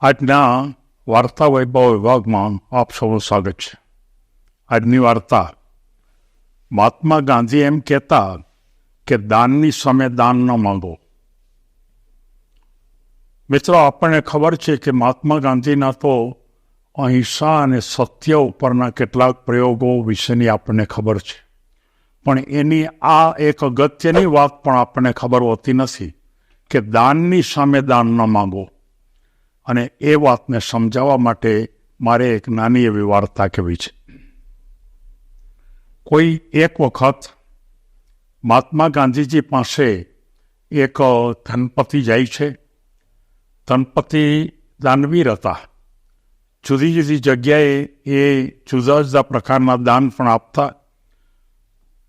આજના વાર્તા વૈભવ વિભાગમાં આપ સૌનું સ્વાગત છે. આજની વાર્તા મહાત્મા ગાંધી એમ કહેતા કે દાનની સામે દાન ન માંગો. મિત્રો, આપણને ખબર છે કે મહાત્મા ગાંધીના તો અહિંસા અને સત્ય ઉપરના કેટલાક પ્રયોગો વિશેની આપણને ખબર છે. પણ એની આ એક અગત્યની વાત પણ આપણને ખબર હોતી નથી કે દાનની સામે દાન ન માંગો. અને એ વાતને સમજાવવા માટે મારે એક નાની એવી વાર્તા કહેવી છે. કોઈ એક વખત મહાત્મા ગાંધીજી પાસે એક ધનપતિ જાય છે. ધનપતિ દાનવીર હતા. જુદી જુદી જગ્યાએ એ જુદા જુદા પ્રકારના દાન પણ આપતા.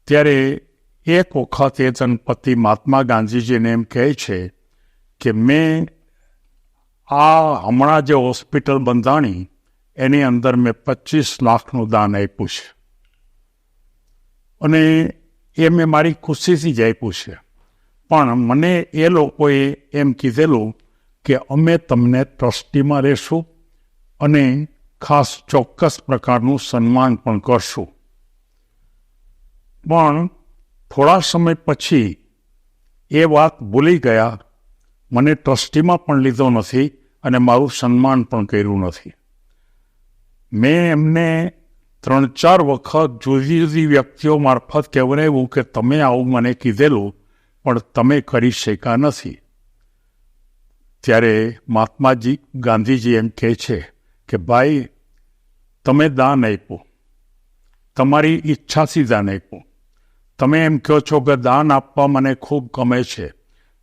ત્યારે એક વખત એ ધનપતિ મહાત્મા ગાંધીજીને એમ કહે છે કે, મેં આ હમણાં જે હોસ્પિટલ બંધાણી, એની અંદર મેં પચીસ લાખનું દાન આપ્યું છે. અને એ મેં મારી ખુશીથી જ આપ્યું છે. પણ મને એ લોકોએ એમ કીધેલું કે અમે તમને ટ્રસ્ટીમાં રહેશું અને ખાસ ચોક્કસ પ્રકારનું સન્માન પણ કરશું. પણ થોડા સમય પછી એ વાત ભૂલી ગયા. મને ટ્રસ્ટીમાં પણ લીધો નથી. અને મારું સન્માન પણ કર્યું નથી. મેં એમને ત્રણ ચાર વખત જુદી જુદી વ્યક્તિઓ મારફત કહેવરાયું કે તમે આવું મને કીધેલું, પણ તમે કરી શક્યા નથી. ત્યારે મહાત્માજી ગાંધીજી એમ કહે છે કે, ભાઈ, તમે દાન આપ્યું. તમારી ઈચ્છાથી દાન આપ્યું. તમે એમ કહો છો કે દાન આપવા મને ખૂબ ગમે છે.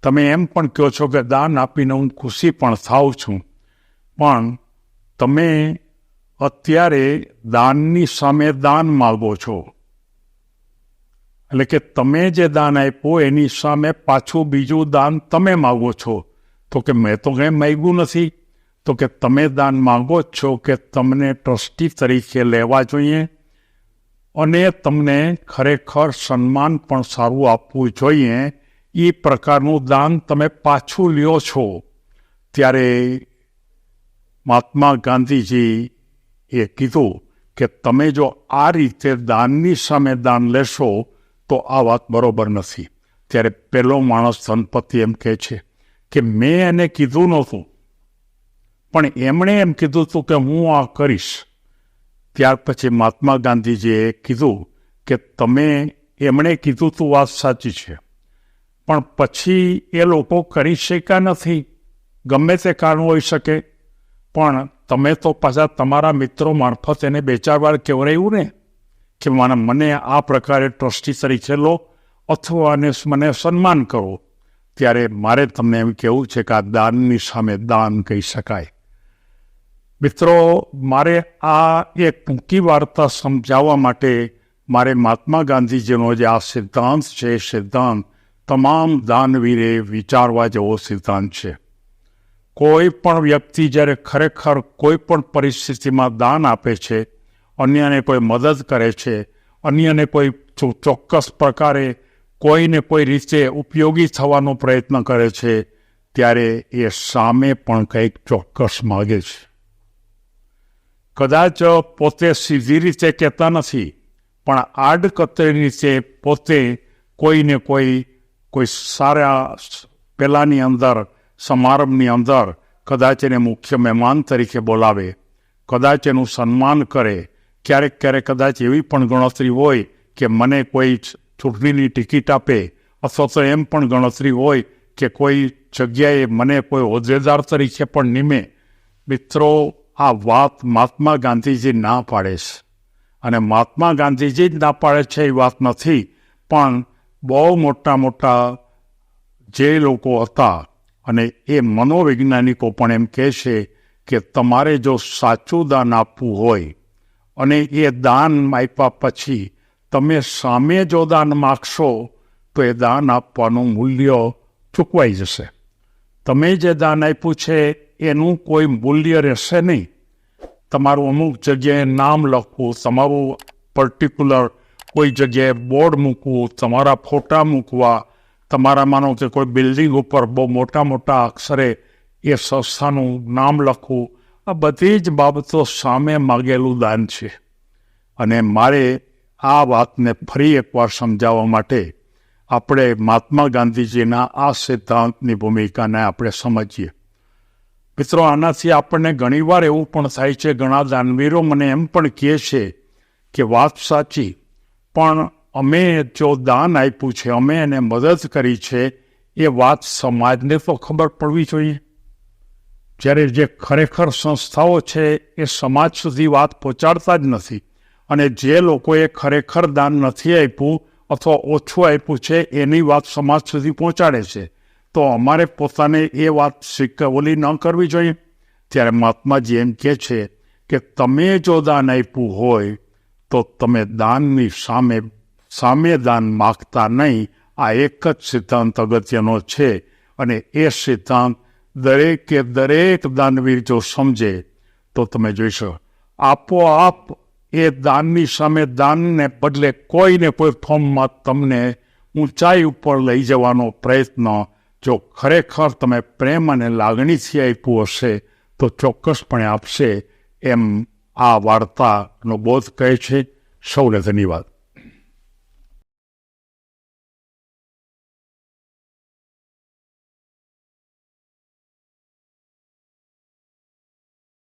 તમે એમ પણ કહો છો કે દાન આપીને હું ખુશી પણ થાઉં છું. પણ તમે અત્યારે દાનની સામે દાન માગો છો. એટલે કે તમે જે દાન આપ્યો એની સામે પાછું બીજું દાન તમે માગો છો. તો કે મેં તો કંઈ માગ્યું નથી. તો કે તમે દાન માગો છો કે તમને ટ્રસ્ટી તરીકે લેવા જોઈએ. અને તમને ખરેખર સન્માન પણ સારું આપવું જોઈએ. એ પ્રકારનું દાન તમે પાછું લ્યો છો. ત્યારે મહાત્મા ગાંધીજી એ કીધું કે તમે જો આ રીતે દાનની સામે દાન લેશો, તો આ વાત બરોબર નથી. ત્યારે પેલો માણસ ધનપતિ એમ કહે છે કે મેં એને કીધું નહોતું, પણ એમણે એમ કીધું હતું કે હું આ કરીશ. ત્યાર પછી મહાત્મા ગાંધીજીએ કીધું કે તમે એમણે કીધું તું વાત સાચી છે. પણ પછી એ લોકો કરી શક્યા નથી. ગમે તે કારણ હોઈ શકે, પણ તમે તો પાછા તમારા મિત્રો મારફત એને બે ચાર વાર કહેવરાયું ને? કે મને મને આ પ્રકારે ટ્રસ્ટી તરીકે લો અથવા મને સન્માન કરો. ત્યારે મારે તમને એમ કહેવું છે કે આ દાનની સામે દાન કહી શકાય. મિત્રો, મારે આ એક ટૂંકી વાર્તા સમજાવવા માટે મારે મહાત્મા ગાંધીજીનો જે આ સિદ્ધાંત છે એ સિદ્ધાંત તમામ દાનવીરે વિચારવા જેવો સિદ્ધાંત છે. કોઈ પણ વ્યક્તિ જ્યારે ખરેખર કોઈ પણ પરિસ્થિતિમાં દાન આપે છે, અન્યને કોઈ મદદ કરે છે, અન્યને કોઈ ચોક્કસ પ્રકારે કોઈને કોઈ રીતે ઉપયોગી થવાનો પ્રયત્ન કરે છે, ત્યારે એ સામે પણ કંઈક ચોક્કસ માગે છે. કદાચ પોતે સીધી રીતે કહેતા નથી, પણ આડકતરી રીતે પોતે કોઈને કોઈ કોઈ સારા પેલાની અંદર, સમારંભની અંદર કદાચ એને મુખ્ય મહેમાન તરીકે બોલાવે, કદાચ એનું સન્માન કરે, ક્યારેક ક્યારેક કદાચ એવી પણ ગણતરી હોય કે મને કોઈ ચૂંટણીની ટિકિટ આપે, અથવા તો એમ પણ ગણતરી હોય કે કોઈ જગ્યાએ મને કોઈ હોદ્દેદાર તરીકે પણ નિમે. મિત્રો, આ વાત મહાત્મા ગાંધીજી ના પાડે છે. અને મહાત્મા ગાંધીજી જ ના પાડે છે એ વાત નથી, પણ બહુ મોટા મોટા જે લોકો હતા અને એ મનોવૈજ્ઞાનિકો પણ એમ કહે છે કે તમારે જો સાચું દાન આપવું હોય અને એ દાન આપ્યા પછી તમે સામે જો દાન માગશો, તો એ દાન આપવાનું મૂલ્ય ચૂકવાઈ જશે. તમે જે દાન આપ્યું છે, એનું કોઈ મૂલ્ય રહેશે નહીં. તમારું અમુક જગ્યાએ નામ લખવું, તમારું પર્ટિક્યુલર કોઈ જગ્યાએ બોર્ડ મૂકવું, તમારા ફોટા મૂકવા, તમારા માનો કે કોઈ બિલ્ડિંગ ઉપર બહુ મોટા મોટા અક્ષરે એ સંસ્થાનું નામ લખવું, આ બધી જ બાબતો સામે માગેલું દાન છે. અને મારે આ વાતને ફરી એકવાર સમજાવવા માટે આપણે મહાત્મા ગાંધીજીના આ સિદ્ધાંતની ભૂમિકાને આપણે સમજીએ. મિત્રો, આનાથી આપણને ઘણીવાર એવું પણ થાય છે, ઘણા દાનવીરો મને એમ પણ કહે છે કે વાત સાચી પણ અમે જો દાન આપ્યું છે, અમે એને મદદ કરી છે, એ વાત સમાજને તો ખબર પડવી જોઈએ. જ્યારે જે ખરેખર સંસ્થાઓ છે, એ સમાજ સુધી વાત પહોંચાડતા જ નથી. અને જે લોકોએ ખરેખર દાન નથી આપ્યું અથવા ઓછું આપ્યું છે, એની વાત સમાજ સુધી પહોંચાડે છે. તો અમારે પોતાને એ વાત ઓલી ન કરવી જોઈએ. ત્યારે મહાત્માજી એમ કહે છે કે, તમે જો દાન આપ્યું હોય તો તમે દાનની સામે સામે દાન માગતા નહીં. આ એક જ સિદ્ધાંત અગત્યનો છે અને એ સિદ્ધાંત દરેકે દરેક દાનવીર જો સમજે, તો તમે જોઈશો, આપોઆપ એ દાનની સામે દાનને બદલે કોઈને કોઈ ફોર્મમાં તમને ઊંચાઈ ઉપર લઈ જવાનો પ્રયત્ન જો ખરેખર તમે પ્રેમ અને લાગણીથી આપ્યું હશે, તો ચોક્કસપણે આપશે એમ આ વાર્તાનો બોધ કહે છે. સૌને ધન્યવાદ.